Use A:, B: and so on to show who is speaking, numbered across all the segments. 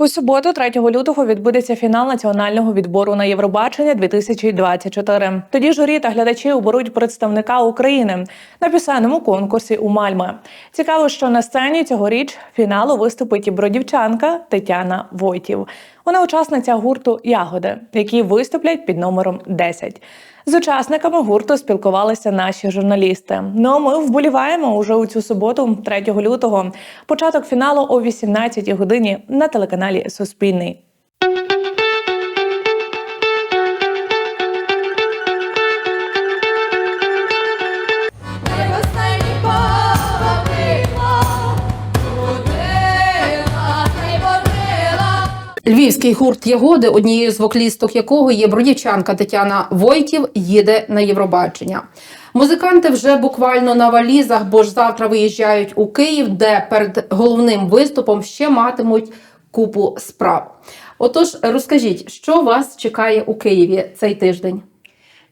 A: У суботу, 3 лютого, відбудеться фінал національного відбору на Євробачення 2024. Тоді журі та глядачі оберуть представника України на пісенному конкурсі у Мальме. Цікаво, що на сцені цьогоріч фіналу виступить і бродівчанка Тетяна Войтів. Вона учасниця гурту Ягоди, які виступлять під номером 10. З учасниками гурту спілкувалися наші журналісти. Ну а ми вболіваємо уже у цю суботу, 3 лютого. Початок фіналу о 18 годині на телеканалі Суспільний.
B: Львівський гурт Ягоди, однією з воклісток якого є бродівчанка Тетяна Войтів, їде на Євробачення. Музиканти вже буквально на валізах, бо ж завтра виїжджають у Київ, де перед головним виступом ще матимуть купу справ. Отож, розкажіть, що вас чекає у Києві цей тиждень?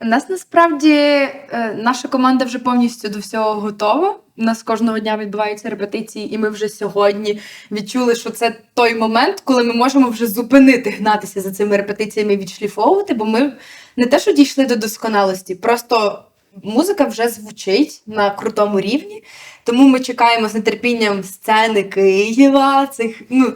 C: Нас насправді е, наша команда вже повністю до всього готова. У нас кожного дня відбуваються репетиції, і ми вже сьогодні відчули, що це той момент, коли ми можемо вже зупинити гнатися за цими репетиціями відшліфовувати, бо ми не те, що дійшли до досконалості, просто музика вже звучить на крутому рівні. Тому ми чекаємо з нетерпінням сцени Києва, цих ну,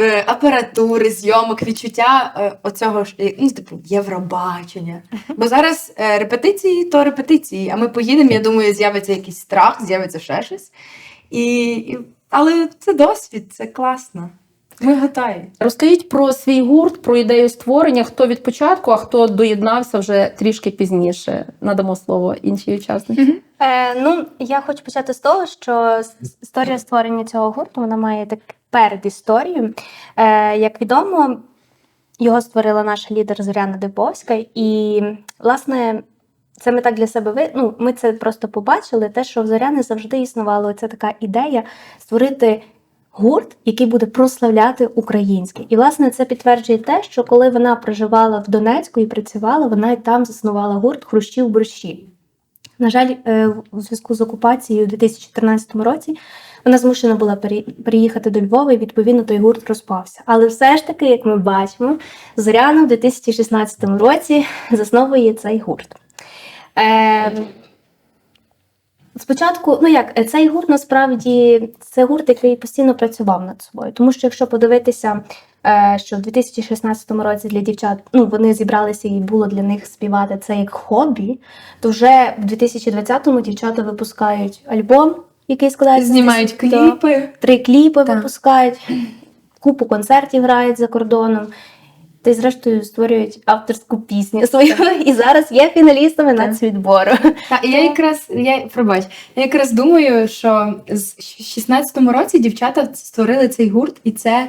C: е, апаратури, зйомок, відчуття е, оцього ж ну, типу, Євробачення. Бо зараз е, репетиції то репетиції, а ми поїдемо, я думаю, з'явиться якийсь страх, з'явиться ще щось. І, але це досвід, це класно. Ми готові.
B: Розкажіть про свій гурт, про ідею створення, хто від початку, а хто доєднався вже трішки пізніше. Надамо слово іншій учасниці.
D: Е, ну, я хочу почати з того, що історія створення цього гурту вона має так передісторію. Е, як відомо, його створила наша лідер Зоряна Дебовська, і власне. Це ми так для себе ви... ну, ми це просто побачили. Те, що в Зоряни завжди існувала ця така ідея створити гурт, який буде прославляти українське. І власне це підтверджує те, що коли вона проживала в Донецьку і працювала, вона і там заснувала гурт Хрущів борщі. На жаль, е, у зв'язку з окупацією у 2014 році вона змушена була переїхати до Львова, і відповідно той гурт розпався. Але все ж таки, як ми бачимо, Зоряна в 2016 році засновує цей гурт. Е, Спочатку, ну як, е, цей гурт насправді це гурт, який постійно працював над собою. Тому що якщо подивитися, е, що в 2016 році для дівчат ну, вони зібралися і було для них співати це як хобі, то вже в 2020-му дівчата випускають альбом, який складається
C: Знімають кліпи.
D: три кліпи
C: Так.
D: випускають, купу концертів грають за кордоном. Та й зрештою створюють авторську пісню свою. І зараз є фіналістами нацвідбору.
C: Та, і я якраз я пробач, я якраз думаю, що з 16-му році дівчата створили цей гурт, і це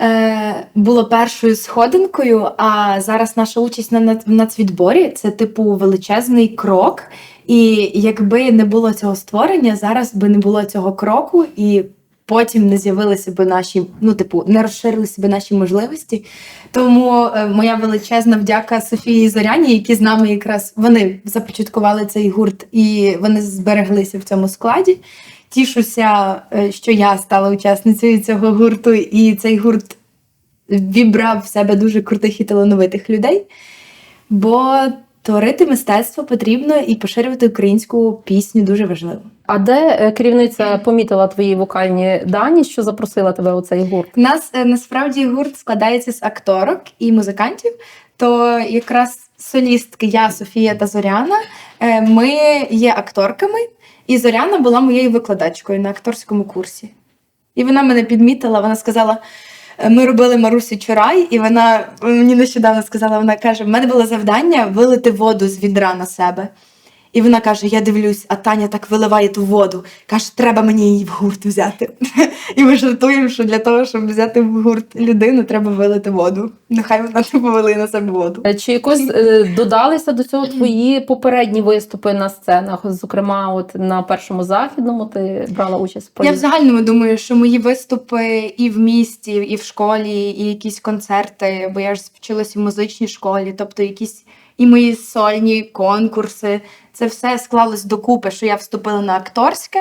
C: е, було першою сходинкою. А зараз наша участь на нац- нацвідборі це типу величезний крок. І якби не було цього створення, зараз би не було цього кроку, і потім не з'явилися би наші, ну, типу, не розширилися би наші можливості. Тому е, моя величезна вдяка Софії Зоряні, які з нами якраз вони започаткували цей гурт і вони збереглися в цьому складі. Тішуся, е, що я стала учасницею цього гурту, і цей гурт вібрав в себе дуже крутих і талановитих людей. Бо творити мистецтво потрібно і поширювати українську пісню дуже важливо.
B: А де е, керівниця помітила твої вокальні дані, що запросила тебе у цей гурт?
C: У нас е, насправді гурт складається з акторок і музикантів. То якраз солістки я, Софія та Зоряна. е, Ми є акторками, і Зоряна була моєю викладачкою на акторському курсі. І вона мене підмітила, вона сказала. Ми робили Марусі Чурай, і вона мені нещодавно сказала: вона каже: в мене було завдання вилити воду з відра на себе. І вона каже: Я дивлюсь, а Таня так виливає ту воду. Каже, треба мені її в гурт взяти. І ми жартуємо, що для того, щоб взяти в гурт людину, треба вилити воду. Нехай вона не повели на себе воду.
B: Е, Чи якось е, додалися до цього твої попередні виступи на сценах? Зокрема, от на першому західному ти брала участь в
C: Я в загальному думаю, що мої виступи і в місті, і в школі, і якісь концерти, бо я ж вчилася в музичній школі, тобто якісь і мої сольні конкурси. Це все склалось докупи, що я вступила на акторське.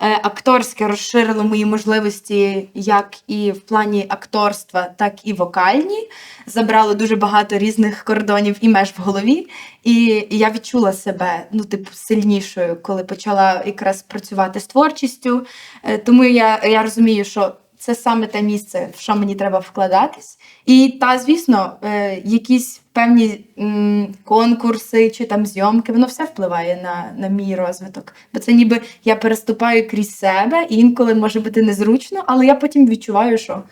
C: Е, Акторське розширило мої можливості як і в плані акторства, так і вокальні. Забрало дуже багато різних кордонів і меж в голові. І я відчула себе ну, типу, сильнішою, коли почала якраз працювати з творчістю. Е, Тому я, я розумію, що це саме те місце, в що мені треба вкладатись. І та, звісно, е, якісь певні конкурси чи там зйомки, воно все впливає на, на мій розвиток. Бо це ніби я переступаю крізь себе, інколи може бути незручно, але я потім відчуваю, що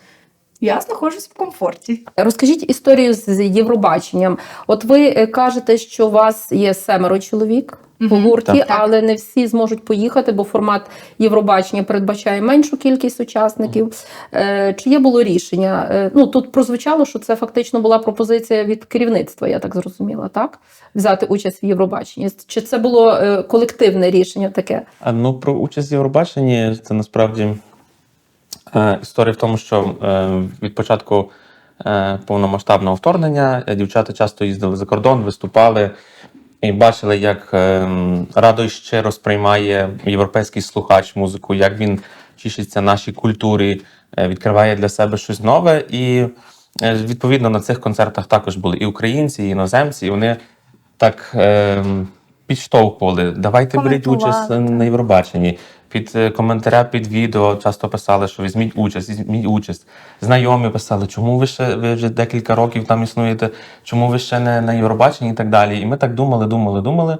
C: я знаходжусь в комфорті.
B: Розкажіть історію з Євробаченням. От ви е, кажете, що у вас є семеро чоловік у гурті,
C: Так.
B: але не всі зможуть поїхати, бо формат Євробачення передбачає меншу кількість учасників. Е, Чи є було рішення? Е, Ну тут прозвучало, що це фактично була пропозиція від керівництва, я так зрозуміла, так? Взяти участь в Євробаченні. Чи це було колективне рішення таке?
E: А, Ну, про участь в Євробаченні це насправді історія в тому, що е, від початку е, повномасштабного вторгнення е, дівчата часто їздили за кордон, виступали і бачили, як е, радо і щиро сприймає європейський слухач музику, як він тішиться нашій культурі, е, відкриває для себе щось нове. І е, відповідно на цих концертах також були і українці, і іноземці, і вони так. Е, Підштовхували, давайте беріть участь на Євробаченні. Під е, коментаря під відео часто писали, що візьміть участь, візьміть участь. Знайомі писали, чому ви ще ви вже декілька років там існуєте, чому ви ще не на Євробаченні і так далі. І ми так думали, думали, думали.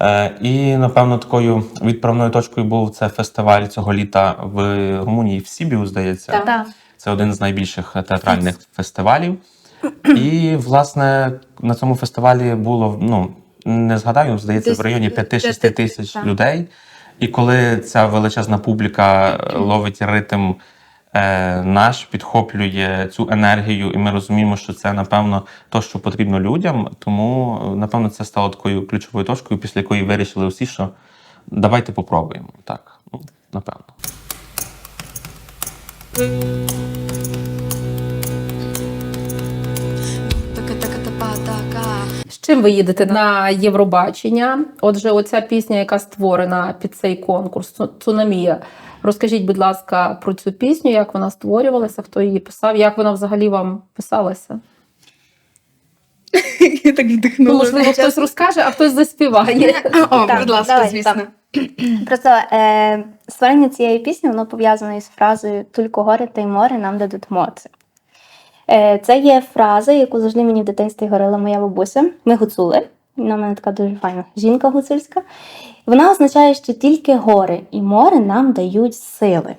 E: Е, і напевно такою відправною точкою був це фестиваль цього літа в Румунії, в Сібіу, здається.
C: Так.
D: Так.
E: Це один з найбільших театральних фестивалів. І, власне, на цьому фестивалі було, ну, не згадаю, здається, в районі 5-6
C: п'яти,
E: тисяч людей. І коли ця величезна публіка е, ловить ритм е, наш, підхоплює цю енергію, і ми розуміємо, що це, напевно, то, що потрібно людям. Тому, е, напевно, це стало такою ключовою точкою, після якої вирішили усі, що давайте попробуємо. Так, ну, напевно.
B: Чим ви їдете на Євробачення? Отже, оця пісня, яка створена під цей конкурс, Цунамія. Розкажіть, будь ласка, про цю пісню, як вона створювалася, хто її писав, як вона взагалі вам писалася?
C: Я так
B: Ну, можливо, хтось розкаже, а хтось заспіває.
C: О,
D: Так,
C: будь ласка,
D: давай,
C: звісно.
D: Просто е, створення цієї пісні воно пов'язане із фразою Тільки гори та й море нам дадуть моци. Е, це є фраза, яку завжди мені в дитинстві говорила моя бабуся. Ми гуцули. Вона в мене така дуже файна жінка гуцульська. Вона означає, що тільки гори і море нам дають сили.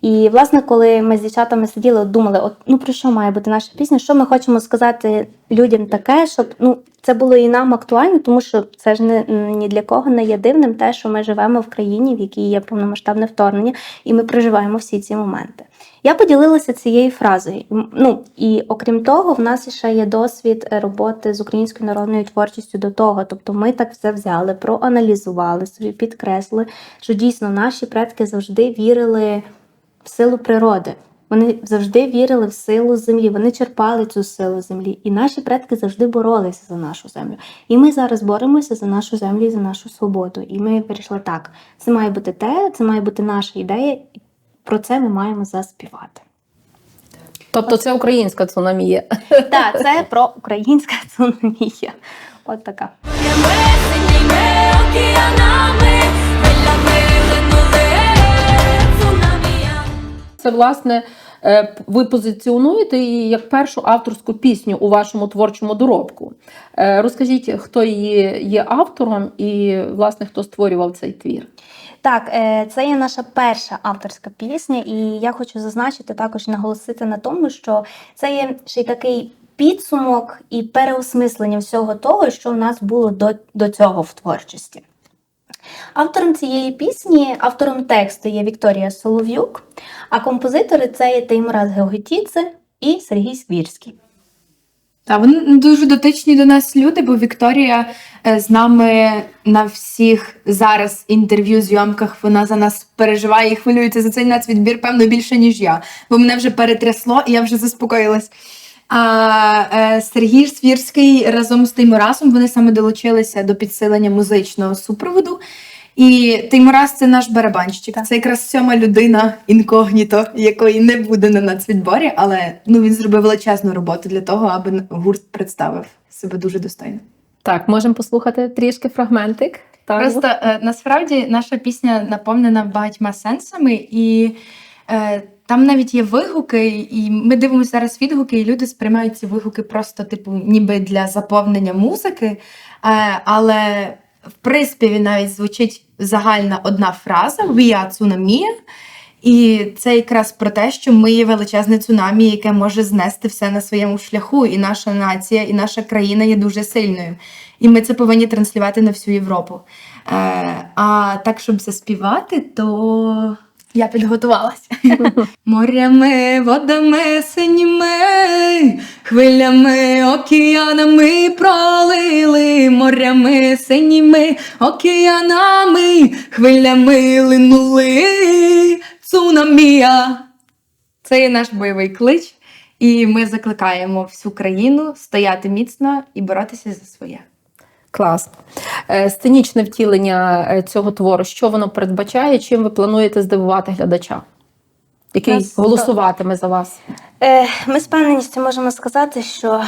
D: І, власне, коли ми з дівчатами сиділи, думали, от, ну про що має бути наша пісня, що ми хочемо сказати людям таке, щоб ну, це було і нам актуально, тому що це ж не, ні для кого не є дивним те, що ми живемо в країні, в якій є повномасштабне вторгнення, і ми проживаємо всі ці моменти. Я поділилася цією фразою. Ну і окрім того, в нас ще є досвід роботи з українською народною творчістю до того. Тобто ми так все взяли, проаналізували собі, підкреслили, що дійсно наші предки завжди вірили в силу природи. Вони завжди вірили в силу землі, вони черпали цю силу землі. І наші предки завжди боролися за нашу землю. І ми зараз боремося за нашу землю і за нашу свободу. І ми вирішили так: це має бути те, це має бути наша ідея, і про це ми маємо заспівати.
B: Тобто це українська цунамія.
D: Так, це про українська цунамія. От така.
B: Це власне ви позиціонуєте її як першу авторську пісню у вашому творчому доробку. Е, Розкажіть, хто її є автором і власне хто створював цей твір?
D: Так, е, це є наша перша авторська пісня, і я хочу зазначити також наголосити на тому, що це є ще й такий підсумок і переосмислення всього того, що в нас було до, до цього в творчості. Автором цієї пісні, автором тексту є Вікторія Солов'юк, а композитори це є Теймураз Геогетіце і Сергій Сквірський.
C: Та вони дуже дотичні до нас люди, бо Вікторія е, з нами на всіх зараз інтерв'ю, зйомках. Вона за нас переживає і хвилюється за цей нацвідбір, певно, більше, ніж я. Бо мене вже перетрясло, і я вже заспокоїлась. А е, Сергій Свірський разом з Теймурасом вони саме долучилися до підсилення музичного супроводу. І Теймурас це наш барабанщик. Це якраз сьома людина інкогніто, якої не буде на нацвідборі, але ну він зробив величезну роботу для того, аби гурт представив себе дуже достойно.
B: Так, можемо послухати трішки фрагментик. Так.
C: Просто е, насправді наша пісня наповнена багатьма сенсами, і там навіть є вигуки, і ми дивимося зараз відгуки, і люди сприймають ці вигуки просто, типу, ніби для заповнення музики. Е, але в приспіві навіть звучить загальна одна фраза «We are tsunami», і це якраз про те, що ми є величезне цунамі, яке може знести все на своєму шляху, і наша нація, і наша країна є дуже сильною. І ми це повинні транслювати на всю Європу. Е, а так, щоб заспівати, то я підготувалася. Морями, водами синіми, хвилями, океанами пролили, морями синіми, океанами, хвилями линули цунамія. Це є наш бойовий клич, і ми закликаємо всю країну стояти міцно і боротися за своє.
B: Клас. Е, Сценічне втілення е, цього твору, що воно передбачає, чим ви плануєте здивувати глядача, який
D: Нас-
B: голосуватиме за вас?
D: Е, Ми з певненістю можемо сказати, що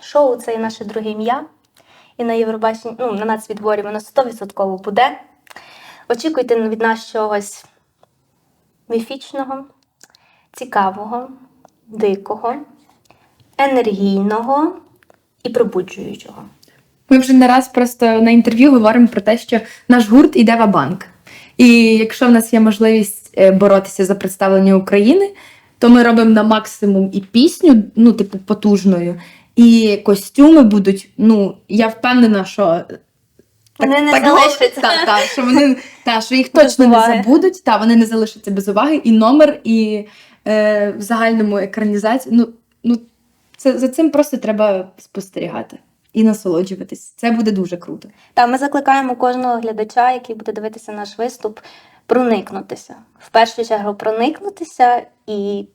D: шоу це і наше друге ім'я. І на Євробаченні, ну, на нацвідборі воно 100% буде. Очікуйте від нас чогось міфічного, цікавого, дикого, енергійного і пробуджуючого.
C: Ми вже не раз просто на інтерв'ю говоримо про те, що наш гурт іде в банк. І якщо в нас є можливість е, боротися за представлення України, то ми робимо на максимум і пісню, ну, типу, потужною, і костюми будуть. Ну, я впевнена, що
D: Вони не
C: так,
D: залишаться.
C: Та, та, що вони та, що їх точно не забудуть, та вони не залишаться без уваги. І номер, і е, в загальному екранізації. Ну, ну це за цим просто треба спостерігати і насолоджуватись. Це буде дуже круто.
D: Та ми закликаємо кожного глядача, який буде дивитися наш виступ, проникнутися. В першу чергу проникнутися і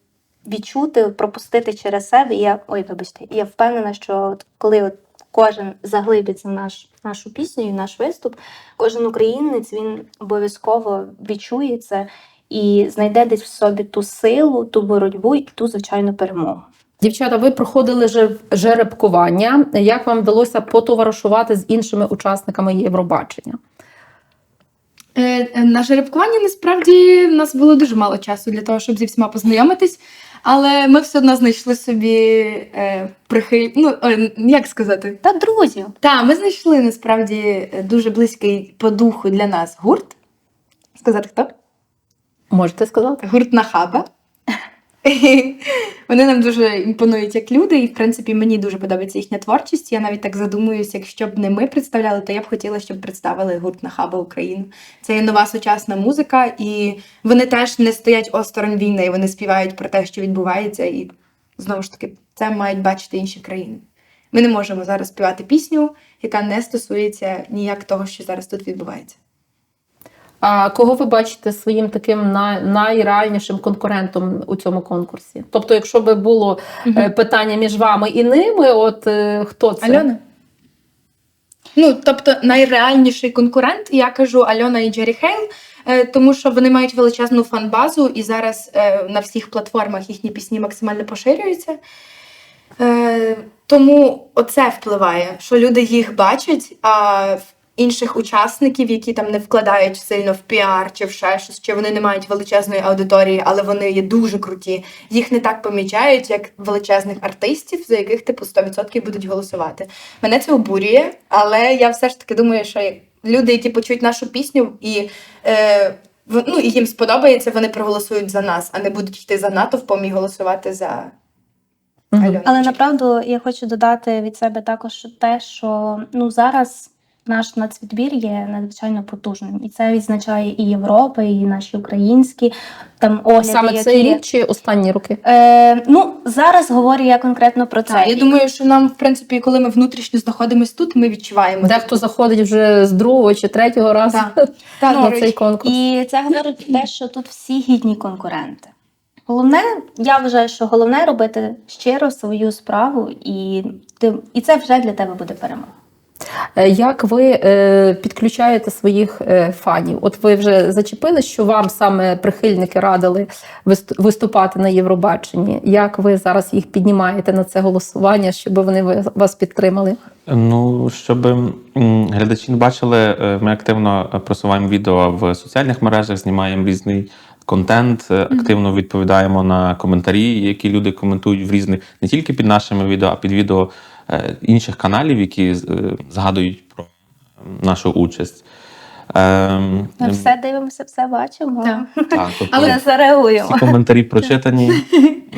D: відчути, пропустити через себе. І я ой, вибачте, я впевнена, що коли от кожен заглибиться в наш нашу пісню і наш виступ, кожен українець він обов'язково відчує це і знайде десь в собі ту силу, ту боротьбу і ту звичайну перемогу.
B: Дівчата, ви проходили жеребкування. Як вам вдалося потоваришувати з іншими учасниками Євробачення?
C: Е, е, на жеребкуванні насправді в нас було дуже мало часу для того, щоб зі всіма познайомитись. Але ми все одно знайшли собі е, прихиль... ну, е, як сказати,
D: Та друзі,
C: Так, ми знайшли насправді дуже близький по духу для нас гурт. Сказати хто?
B: Можете сказати?
C: Гурт Нахаба. Вони нам дуже імпонують як люди, і в принципі мені дуже подобається їхня творчість. Я навіть так задумуюся, якщо б не ми представляли, то я б хотіла, щоб представили гурт Нахаба Україну. Це є нова сучасна музика, і вони теж не стоять осторонь війни. І Вони співають про те, що відбувається, і знову ж таки це мають бачити інші країни. Ми не можемо зараз співати пісню, яка не стосується ніяк того, що зараз тут відбувається.
B: А кого ви бачите своїм таким най- найреальнішим конкурентом у цьому конкурсі? Тобто, якщо би було е, питання між вами і ними, от е, хто це?
C: Альона? Ну, тобто, найреальніший конкурент, я кажу Альона і Джері Хейл, е, тому що вони мають величезну фан-базу, і зараз на всіх платформах їхні пісні максимально поширюються. Тому оце впливає, що люди їх бачать, а в інших учасників, які там не вкладають сильно в піар чи в ще щось, чи вони не мають величезної аудиторії, але вони є дуже круті. Їх не так помічають, як величезних артистів, за яких типу 100% будуть голосувати. Мене це обурює, але я все ж таки думаю, що люди, які почують нашу пісню і. Е, Ну, і їм сподобається, вони проголосують за нас, а не будуть йти за натовпом і голосувати за Альону.
D: Але направду я хочу додати від себе також те, що ну зараз наш нацвідбір є надзвичайно потужним, і це відзначає і Європа, і наші українські там огляди.
B: Саме
D: які
B: цей рік чи останні роки?
D: Е, ну зараз говорю я конкретно про це.
C: Так, я думаю, що нам, в принципі, коли ми внутрішньо знаходимось тут, ми відчуваємо.
B: Дехто заходить вже з другого чи третього разу
C: Так. Так,
B: на цей конкурс.
D: І це говорить про те, що тут всі гідні конкуренти. Головне, я вважаю, що головне робити щиро свою справу, і, ти, і це вже для тебе буде перемога.
B: Е, Як ви е, підключаєте своїх е, фанів? От ви вже зачепили, що вам саме прихильники радили вист- виступати на Євробаченні. Як ви зараз їх піднімаєте на це голосування, щоб вони вас підтримали?
E: Ну, щоб глядачі не бачили, ми активно просуваємо відео в соціальних мережах, знімаємо різний контент, активно відповідаємо на коментарі, які люди коментують в різних не тільки під нашими відео, а під відео інших каналів, які е, згадують про е, нашу участь. Ем,
D: Ми все дивимося, все бачимо.
C: Так.
E: так, тобто
D: Але зареагуємо.
E: всі коментарі прочитані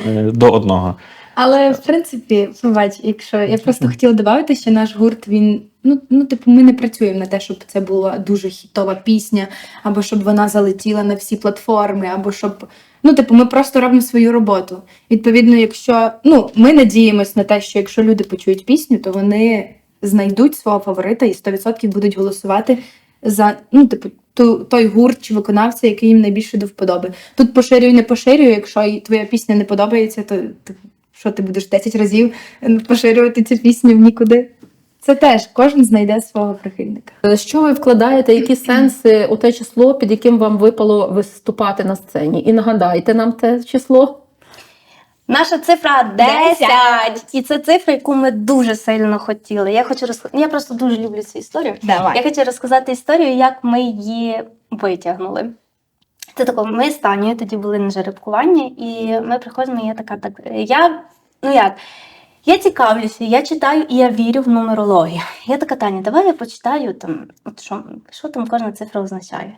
E: е, до одного.
C: Але в принципі, побач, якщо я просто хотіла додати, що наш гурт він ну, ну типу, ми не працюємо на те, щоб це була дуже хітова пісня, або щоб вона залетіла на всі платформи, або щоб. Ну, типу, ми просто робимо свою роботу. Відповідно, якщо ну ми надіємось на те, що якщо люди почують пісню, то вони знайдуть свого фаворита і 100% будуть голосувати за ну, типу, ту, той гурт чи виконавця, який їм найбільше до вподоби. Тут поширюй, не поширюй. Якщо твоя пісня не подобається, то типу, що ти будеш 10 разів е, поширювати цю пісню в нікуди. Це теж кожен знайде свого прихильника.
B: Що ви вкладаєте, які сенси у те число, під яким вам випало виступати на сцені? І нагадайте нам те число.
D: Наша цифра 10. І це цифра, яку ми дуже сильно хотіли. Я хочу розк... Я просто дуже люблю цю історію.
C: Давай.
D: Я хочу розказати історію, як ми її витягнули. Це тако, ми з Танею тоді були на жеребкуванні, і ми приходимо, і я така, так, я, ну як, я цікавлюся, я читаю і я вірю в нумерологію. Я така, Таня, давай я почитаю, там, от що, що там кожна цифра означає.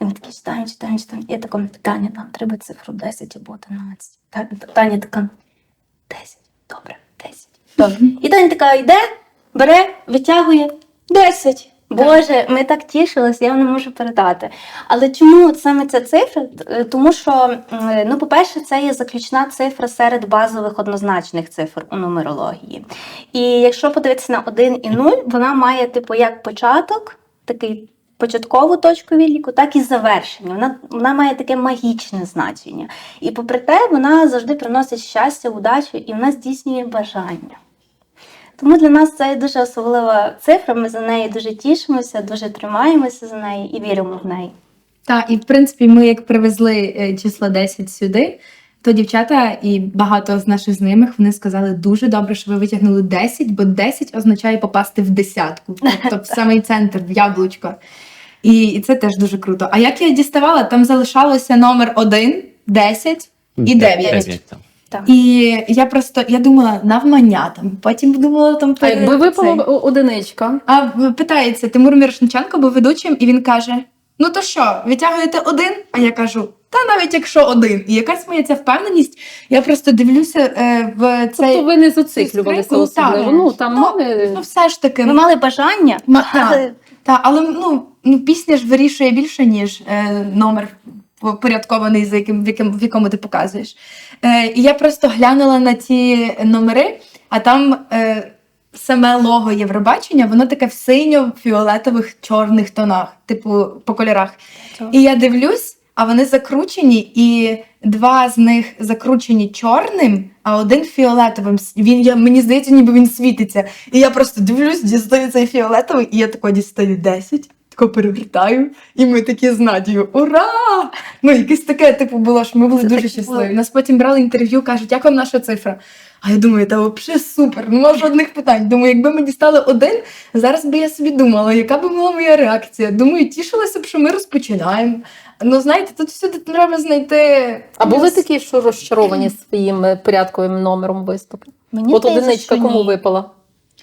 D: І ми такі читаємо, читаємо, читаємо. Я така, Таня, нам треба цифру 10 або 11. Таня така, 10, добре, 10. Добре. І Таня така йде, бере, витягує 10. Боже, ми так тішилися, я не можу передати. Але чому саме ця цифра? Е, Тому що, ну, по-перше, це є заключна цифра серед базових однозначних цифр у нумерології. І якщо подивитися на 1 і 0, вона має, типу, як початок, такий початкову точку відліку, так і завершення. Вона, вона має таке магічне значення. І попри те, вона завжди приносить щастя, удачу і вона здійснює бажання. Тому для нас це дуже особлива цифра. Ми за неї дуже тішимося, дуже тримаємося за неї і віримо в неї.
C: Так, і в принципі, ми як привезли е, число 10 сюди, то дівчата і багато з наших знайомих вони сказали дуже добре, що ви витягнули 10, бо 10 означає попасти в десятку, тобто в самий центр, в яблучко. І, і це теж дуже круто. А як я діставала, там залишалося номер 1, 10 і 9.
E: Дев'ять, так.
C: І я просто я думала навмання там, потім думала там
B: А якби випала одиничка,
C: А питається Тимур Мірошниченко був ведучим, і він каже: Ну то що, витягуєте один? А я кажу: та навіть якщо один. І якась моя ця впевненість, я просто дивлюся е, в цей.
B: тобто ви не зациклювалися особливо. Ну там
C: Ну,
B: мали
C: Ну, все ж таки,
D: Ми мали бажання,
C: Ма-
D: але
C: та, але ну, ну, пісня ж вирішує більше, ніж е, номер порядкований, за яким, в, яким, в якому ти показуєш. Е, і я просто глянула на ті номери, а там е, саме лого Євробачення, воно таке в синьо-фіолетових чорних тонах, типу по кольорах.
D: Цього.
C: І я дивлюсь, а вони закручені, і два з них закручені чорним, а один фіолетовим. Він я мені здається, ніби він світиться. І я просто дивлюсь, дістаю цей фіолетовий, і я тако дістаю 10, тако перевертаю, і ми такі з Надією Ура! Ну, якесь таке, типу, було, що ми були
D: Це
C: дуже щасливі. Нас потім брали інтерв'ю, кажуть, як вам наша цифра? А я думаю, та взагалі супер, нема жодних питань. Думаю, якби ми дістали один, зараз би я собі думала, яка би була моя реакція. Думаю, тішилася б, що ми розпочинаємо. Ну, знаєте, тут всюди треба знайти.
B: а були такі, що розчаровані своїм е, порядковим номером виступу?
D: мені
B: От одиничка кому випала?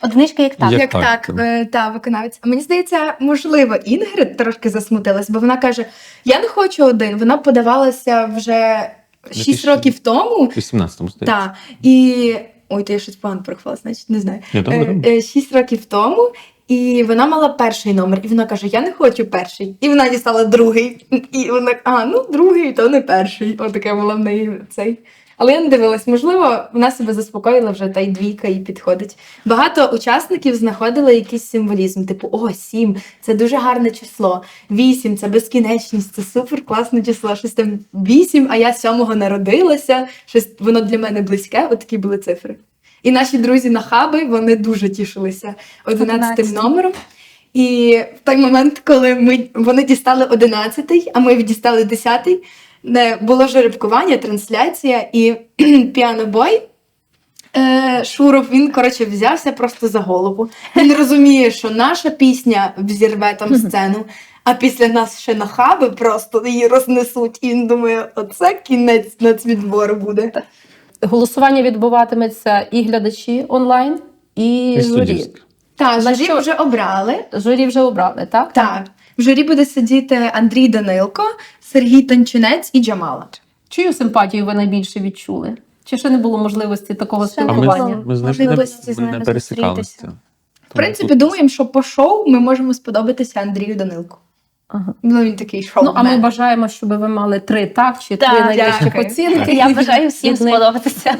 D: Одиничка як так.
E: Як
C: Як
E: так,
C: так, е, та виконавець. А мені здається, можливо, Інгрид трошки засмутилась, бо вона каже: Я не хочу один. Вона подавалася вже 6
E: 2000.
C: років тому.
E: В 18-му здається.
C: Так. І. Ой, то я щось погано порахувала, значить, не знаю.
E: Я
C: Е, е, Шість років тому, і вона мала перший номер, і вона каже: Я не хочу перший. І вона дістала другий. І вона, а, ну другий, то не перший. Отаке було в неї цей. Але я не дивилась, можливо, вона себе заспокоїла вже та й двійка їй підходить. Багато учасників знаходили якийсь символізм, типу, о, сім це дуже гарне число. Вісім це безкінечність, це супер класне число. Щось там вісім, а я сьомого народилася. Щось воно для мене близьке. От такі були цифри. І наші друзі на хаби вони дуже тішилися 11
D: 11.
C: номером. І в той момент, коли ми вони дістали 11, а ми дістали 10, не було жеребкування, трансляція, і піанобой е, Шуров він коротше взявся просто за голову. Він розуміє, що наша пісня взірве там сцену. А після нас ще на хаби просто її рознесуть, і він думає, оце кінець нацвідбору буде.
B: Голосування відбуватиметься і глядачі онлайн, і,
E: І
B: журі.
C: Так, журі
B: що-
C: вже обрали.
B: Журі вже обрали, так?
C: Так. В журі буде сидіти Андрій Данилко, Сергій Танчинець і Джамала.
B: Чию симпатію ви найбільше відчули? Чи ще не було можливості такого
D: Ще не
B: спілкування?
E: ми з ним
D: Можливості з
E: ми
D: ними
E: не пересікалися.
D: зустрітися.
C: В принципі, думаємо, що по шоу ми можемо сподобатися Андрію Данилку.
B: Ага.
C: Ну, він такий шоу.
B: Ну, а ми бажаємо, щоб ви мали три так чи три
D: Так,
B: найвищих
C: дякую.
B: оцінки.
D: Я бажаю всім
B: Від них.
D: сподобатися.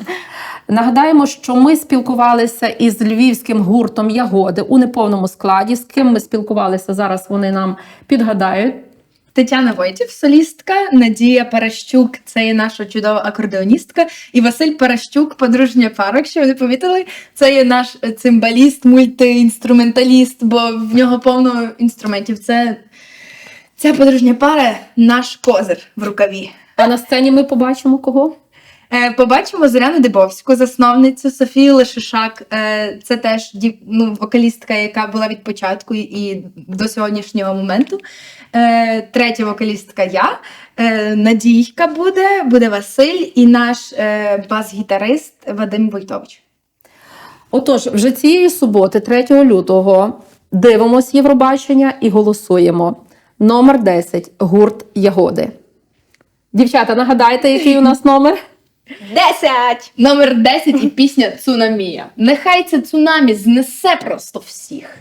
B: Нагадаємо, що ми спілкувалися із львівським гуртом Ягоди у неповному складі. З ким ми спілкувалися зараз? Вони нам підгадають.
C: Тетяна Войтів, солістка, Надія Паращук, це є наша чудова акордеоністка, і Василь Паращук, подружня пара. Якщо ви не помітили, це є наш цимбаліст, мультиінструменталіст, бо в нього повно інструментів. Це ця подружня пара наш козир в рукаві.
B: А на сцені ми побачимо кого?
C: Е, Побачимо Зоряну Дебовську, засновницю Софію Лешишак. Е, Це теж ну, вокалістка, яка була від початку і до сьогоднішнього моменту. Е, Третя вокалістка я. Надійка буде, буде Василь і наш бас-гітарист Вадим Войтович.
B: Отож, вже цієї суботи, 3 лютого, дивимось Євробачення і голосуємо. Номер 10 гурт Ягоди. Дівчата, нагадайте, який у нас номер?
C: Десять! Номер 10 і пісня Цунамія. Нехай це цунамі знесе просто всіх.